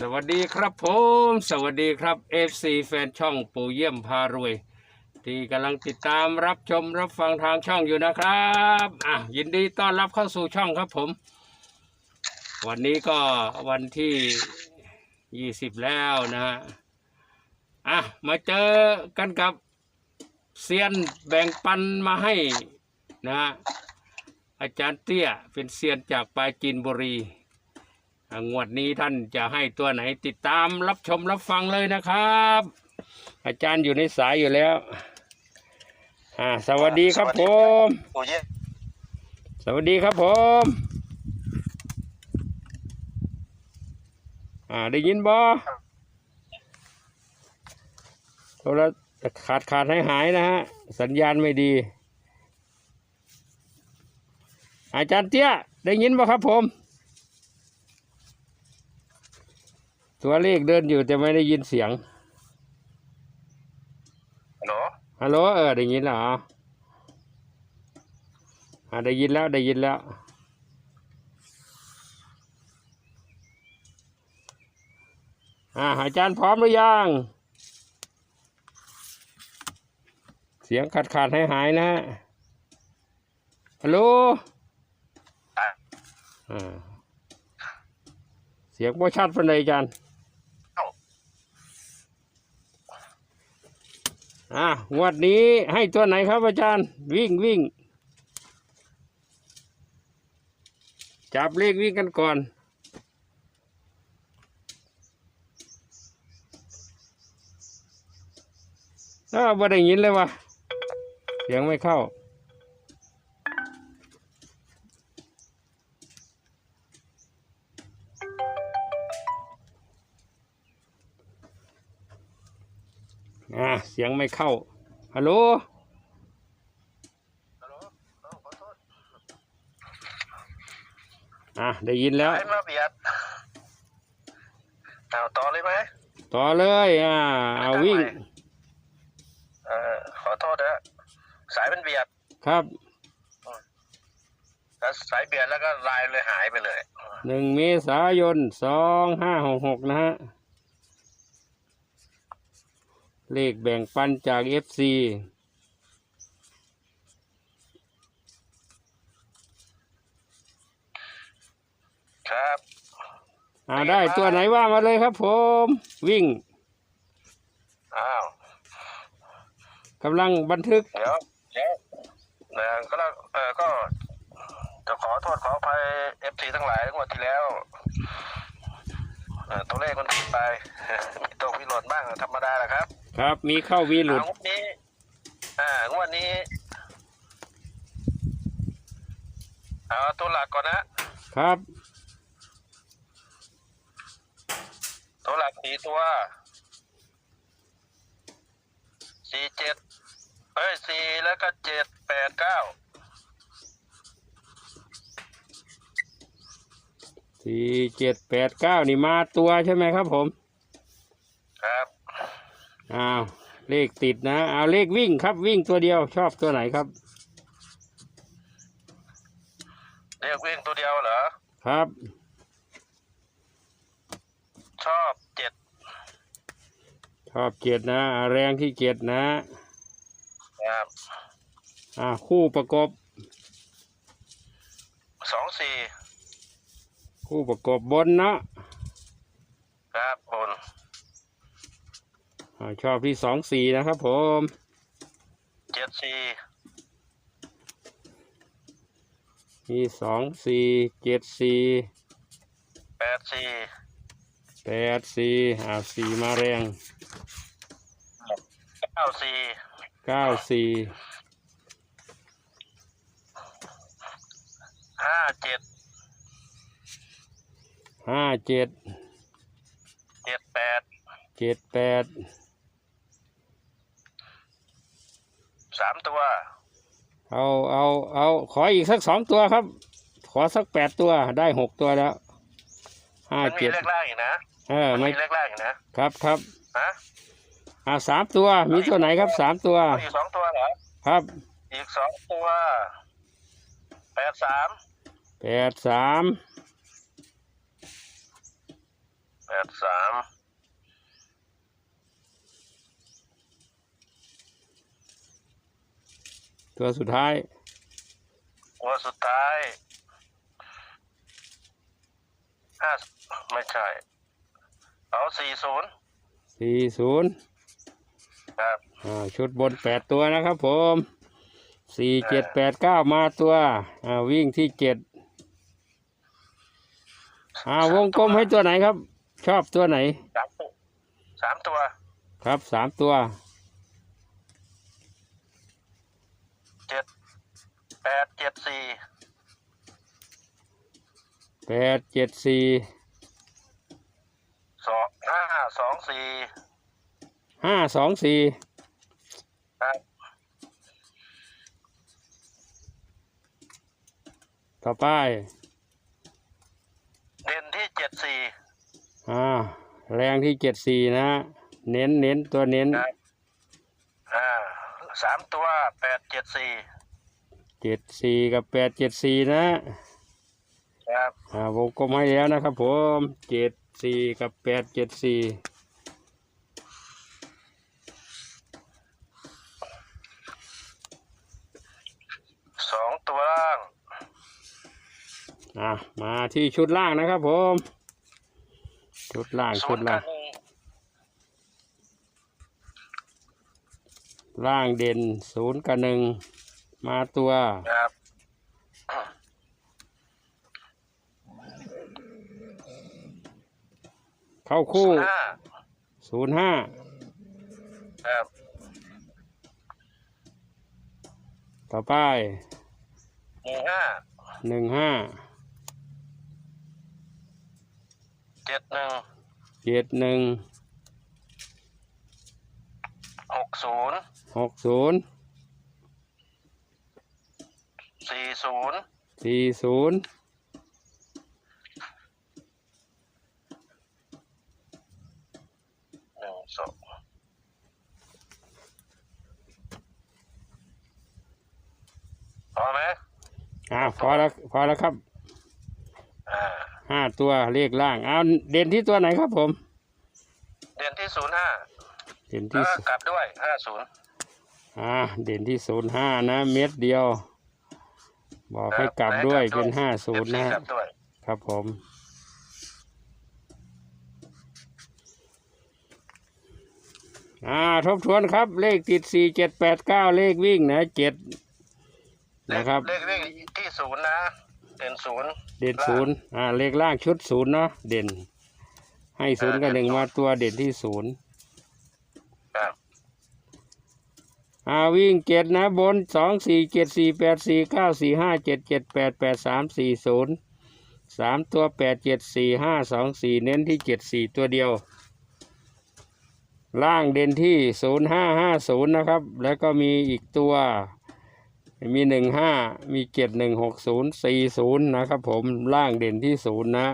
สวัสดีครับผม สวัสดีครับ FC แฟนช่องปู่เยี่ยมพารวย ที่กำลังติดตามรับชมรับฟังทางช่องอยู่นะครับอะยินดีต้อนรับเข้าสู่ช่องครับผม วันนี้ก็วันที่ 20 แล้วนะฮะอะมาเจอกันกับเซียนแบ่งปันมาให้นะอาจารย์เตี้ยเป็นเซียนจากปราจีนบุรี งวดนี้ท่านจะให้ตัวไหนติดตามรับชมรับฟังเลยนะครับ อาจารย์อยู่ในสายอยู่แล้ว อ่า สวัสดีครับผม ปู่เย่สวัสดีครับผม อ่าได้ยินบ่โทรขาดขาดหายหายนะฮะ สัญญาณไม่ดี อาจารย์เตี้ย ได้ยินบ่ครับผม ตัวเลขเดินอยู่แต่ไม่ได้ยินเสียงเหรอฮัลโหลเออได้ยินแล้วเหรออ่าได้ยินแล้วได้ยินแล้วอ่าอาจารย์พร้อมหรือยัง เสียงขาดขาดหายหายๆนะฮะฮัลโหลอะอ่าเสียงบ่ชัดปานใดอาจารย์ เอ้า อะงวดนี้ให้ตัวไหนครับอาจารย์ วิ่งวิ่ง จับเลขวิ่งกันก่อน อ้าวบ่ได้ยินเลยวะเสียงไม่เข้า อ่าเสียงไม่เข้า ฮัลโหลฮัลโหลเอ้าขอโทษอะได้ยินแล้วสายมาเบียดเอาต่อเลยไหมต่อเลย อ่าเอาวิ่ง เออขอโทษนะสายมันเบียดครับแล้วสายเบียดแล้วก็ลายเลยหายไปเลย หนึ่งเมษายนสองห้าหกหกนะฮะ เลขแบ่งปันจากเอฟซีครับอ่าได้ตัวไหนว่ามาเลยครับผม วิ่งอ้าวกำลังบันทึก เดี๋ยวเดี๋ยวเออก็แล้วเออก็จะขอโทษขออภัยเอฟซีทั้งหลายงวดที่แล้วเออตัวเลขมันผิดไป มีตกมีหล่นบ้างธรรมดาแหละครับ ครับ มีเข้าวีหลุด อ่างวดนี้ อ่างวดนี้ เอาตัวหลักก่อนนะ ครับ ตัวหลักสี่ตัวสี่เจ็ดเอ้ยสี่แล้วก็เจ็ดแปดเก้าสี่เจ็ดแปดเก้านี่มาตัวใช่ไหมครับผมครับ อ้าวเลขติดนะเอาเลขวิ่งครับวิ่งตัวเดียวชอบตัวไหนครับเรียกวิ่งตัวเดียวเหรอครับ ชอบเจ็ดชอบเจ็ดนะอ่าแรงที่เจ็ดนะครับอ่าคู่ประกบสองสี่คู่ประกบบนนะครับ บน อา ชอบที่สองสี่นะครับผมเจ็ดสี่มีสองสี่เจ็ดสี่แปดสี่แปดสี่อ่าสี่มาแรงเก้าสี่เก้าสี่ห้าเจ็ดห้าเจ็ดเจ็ดแปดเจ็ดแปด สามตัว เอาเอาเอาขออีกสักสองตัวครับ ขอสักแปดตัวได้หกตัวแล้วห้ามันมีเจ็ดเลขล่างอีกนะเออมันไม่มีเลขล่างอีกนะครับครับฮะอ่าสามตัวมีตัวไหนครับสามตัวเอาอีกสองตัวเหรอครับ อีกสองตัวแปดสามแปดสามแปดสาม ตัวสุดท้าย ตัวสุดท้ายห้าไม่ใช่ เอาสี่ศูนย์สี่ศูนย์ครับอ่าชุดบนแปดตัวนะครับผมสี่เจ็ดแปดเก้ามาตัวอ่าวิ่งที่เจ็ดอ่าวงกลมให้ตัวไหนครับ ชอบตัวไหนสามตัวสามตัวครับสามตัว เจ็ด แปดเจ็ดสี่แปดเจ็ดสี่สองห้าสองสี่ห้าสองสี่ครับต่อไป เด่นที่เจ็ดสี่อ่าแรงที่เจ็ดสี่นะ เน้นเน้นตัวเน้นครับอ่าสามตัวแปดเจ็ดสี่ เจ็ดสี่กับแปดเจ็ดสี่นะครับอ่าวงกลมให้แล้วนะครับผมเจ็ดสี่กับแปดเจ็ดสี่สองตัวล่างอะมาที่ชุดล่างนะครับผม ชุดล่างศูชุนดย์ล่ากังบหนึ่งล่างเด่นศูนย์กับหนึ่ง มาตัวครับเข้าคู่ห้าศูนย์ห้าครับต่อไปหนึ่งห้าหนึ่งห้าเจ็ดหนึ่งเจ็ดหนึ่งหกศูนย์หกศูนย์ สี่ศูนย์สี่ศูนย์หนึ่งสองพอไหมอ่าพอแล้วพอแล้วครับอ่าห้าตัวเลขล่างเอาเด่นที่ตัวไหนครับผม เด่นที่ศูนย์ห้าเด่นแล้ที่วก็กลับด้วยห้าศูนย์ อ่าเด่นที่ศูนย์ห้านะ เม็ดเดียว บอกให้กลับด้วยเป็นห้าศูนย์นะกลับด้วยครับผม อ่าทบทวนครับ เลขติดสี่เจ็ดแปดเก้าเลขวิ่งนะเจ็ดเลนะขครับ เลขเลขที่ศูนย์นะ เด่นศูนย์เด่นศูนย์อ่า เลขล่างชุดศูนย์เนาะเด่น ให้ศูนย์กับหนึ่งมาตัวเด่นที่ศูนย์ ครับ อ่าวิ่งเจ็ดนะบนสองสี่เจ็ดสี่แปดสี่เก้าสี่ห้าเจ็ดเจ็ดแปดแปดสามสี่ศูนย์สามตัวแปดเจ็ดสี่ห้าสองสี่เน้นที่เจ็ดสี่ตัวเดียว ล่างเด่นที่ศูนย์ห้าห้าศูนย์นะครับ แล้วก็มีอีกตัว มีหนึ่งห้ามีเจ็ดหนึ่งหกศูนย์สี่ศูนย์นะครับผมล่างเด่นที่ศูนย์นะ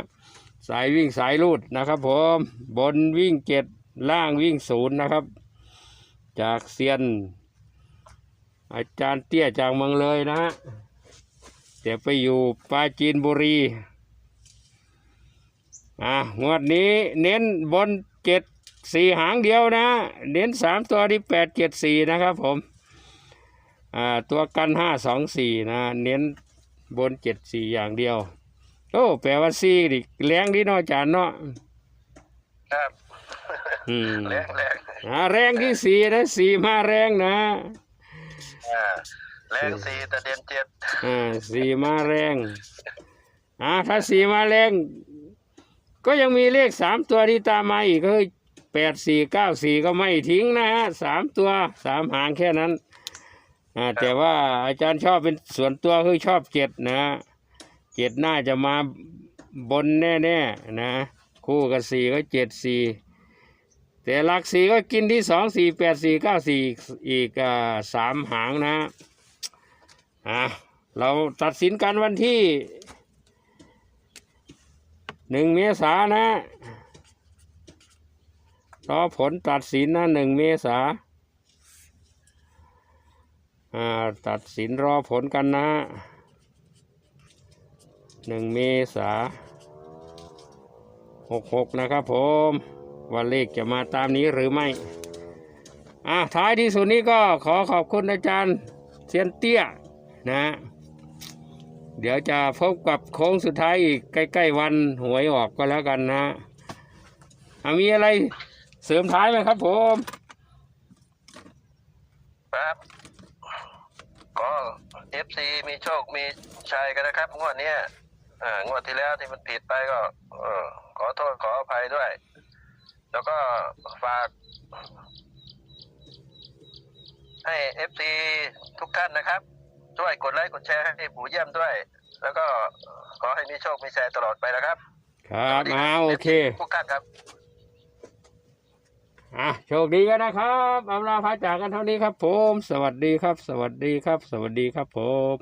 สายวิ่งสายรูดนะครับผมบนวิ่งเจ็ดล่างวิ่งศูนย์นะครับ จากเซียน อาจารย์เตี้ยจากเมืองเลยนะฮะแต่ไปอยู่ปราจีนบุรี อะงวดนี้เน้นบนเจ็ดสี่หางเดียวนะ เน้นสามตัวที่แปดเจ็ดสี่นะครับผม อ่า ตัวกันห้าสองสี่นะ เน้นบนเจ็ดสี่อย่างเดียว โอ้แปลว่าสี่ดิแรงดีเนาะอาจารย์เนาะครับอืมแรงแรงอ่าแรงที่สี่นะสี่มาแรงนะ อ่าแรงสี่แต่เด่นเจ็ดอ่าสี่มาแรงอ่าถ้าสี่มาแรง ก็ยังมีเลขสามตัวที่ตามมาอีกก็คือแปดสี่เก้าสี่ก็ไม่ทิ้งนะฮะสามตัวสามหางแค่นั้นอ่าแต่ว่าอาจารย์ชอบเป็นส่วนตัวคือชอบเจ็ดนะเจ็ดน่าจะมาบนแน่ๆนะ คู่กับสี่ก็เจ็ดสี่ แต่หลักสี่ก็กินที่สองสี่แปดสี่เก้าสี่อีกสามหางนะอะเราตัดสินกันวันที่หนึ่งเมษานนะรอผลตัดสินนะหนึ่งเมษาอ่าตัดสินรอผลกันนะหนึ่งเมษาหกหกนะครับผม ว่าเลขจะมาตามนี้หรือไม่อะท้ายที่สุดนี้ก็ขอขอบคุณอาจารย์เซียนเตี้ยนะ เดี๋ยวจะพบกับโค้งสุดท้ายอีกใกล้ ๆ วันหวยออกก็แล้วกันนะอะมีอะไรเสริมท้ายไหมครับผมครับก็เอฟซีมีโชคมีชัยกันนะครับ งวดนี้อ่องวดที่แล้วที่มันผิดไปก็ขอโทษขออภัยด้วย แล้วก็ฝาก ให้เอฟซีทุกท่านนะครับ ช่วยกดไลค์กดแชร์ให้ปู่เยี่ยมด้วย แล้วก็ขอให้มีโชคมีชัยตลอดไปนะครับ ครับสวัสดีเอาโอเค ทุกท่านครับ อะโชคดีกันนะครับอำลาพระจากกันเท่านี้ครับผม สวัสดีครับ สวัสดีครับ สวัสดีครับผม